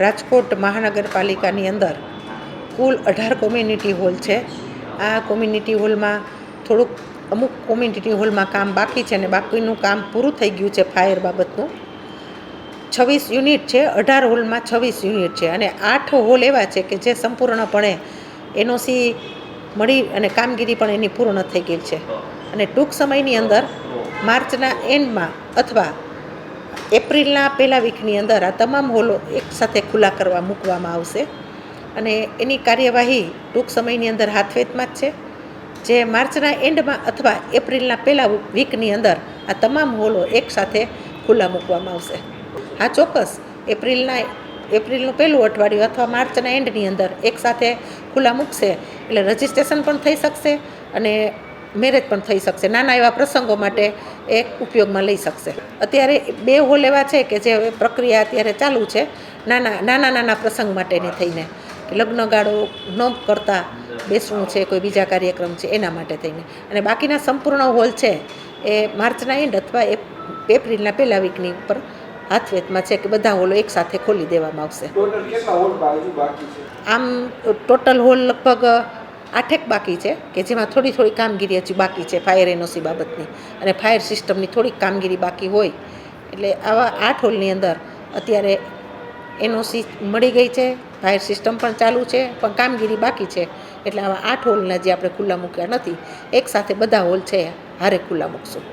રાજકોટ મહાનગરપાલિકાની અંદર કુલ અઢાર કોમ્યુનિટી હોલ છે. આ કોમ્યુનિટી હોલમાં થોડુંક અમુક કોમ્યુનિટી હોલમાં કામ બાકી છે ને બાકીનું કામ પૂરું થઈ ગયું છે ફાયર બાબતનું. છવ્વીસ યુનિટ છે, અઢાર હોલમાં છવ્વીસ યુનિટ છે અને આઠ હોલ એવા છે કે જે સંપૂર્ણપણે એનઓસી મળી અને કામગીરી પણ એની પૂર્ણ થઈ ગઈ છે. અને ટૂંક સમયની અંદર માર્ચના એન્ડમાં અથવા એપ્રિલના પહેલા વીકની અંદર આ તમામ હોલો એકસાથે ખુલ્લા કરવા મૂકવામાં આવશે. અને એની કાર્યવાહી ટૂંક સમયની અંદર હાથવેતમાં જ છે. જે માર્ચના એન્ડમાં અથવા એપ્રિલના પહેલા વીકની અંદર આ તમામ હોલો એકસાથે ખુલ્લા મૂકવામાં આવશે. હા, ચોક્કસ. એપ્રિલના, એપ્રિલનું પહેલું અઠવાડિયું અથવા માર્ચના એન્ડની અંદર એકસાથે ખુલ્લા મૂકશે. એટલે રજિસ્ટ્રેશન પણ થઈ શકશે અને મેરેજ પણ થઈ શકશે. નાના એવા પ્રસંગો માટે એ ઉપયોગમાં લઈ શકશે. અત્યારે બે હોલ એવા છે કે જે પ્રક્રિયા અત્યારે ચાલુ છે નાના નાના નાના પ્રસંગ માટેની થઈને. લગ્નગાળો ન કરતા બેસવું છે કોઈ બીજા કાર્યક્રમ છે એના માટે થઈને. અને બાકીના સંપૂર્ણ હોલ છે એ માર્ચના એન્ડ અથવા એ એપ્રિલના પહેલા વીકની ઉપર હાથવેતમાં છે કે બધા હોલો એકસાથે ખોલી દેવામાં આવશે. આમ ટોટલ હોલ લગભગ આઠેક બાકી છે કે જેમાં થોડી થોડી કામગીરી હજી બાકી છે ફાયર એનઓસી બાબતની. અને ફાયર સિસ્ટમની થોડીક કામગીરી બાકી હોય. એટલે આવા આઠ હોલની અંદર અત્યારે એનઓસી મળી ગઈ છે ફાયર સિસ્ટમ પણ ચાલુ છે, પણ કામગીરી બાકી છે. એટલે આવા આઠ હોલના જે આપણે ખુલ્લા મૂક્યા નથી. એકસાથે બધા હોલ છે, હારે ખુલ્લા મૂકશું.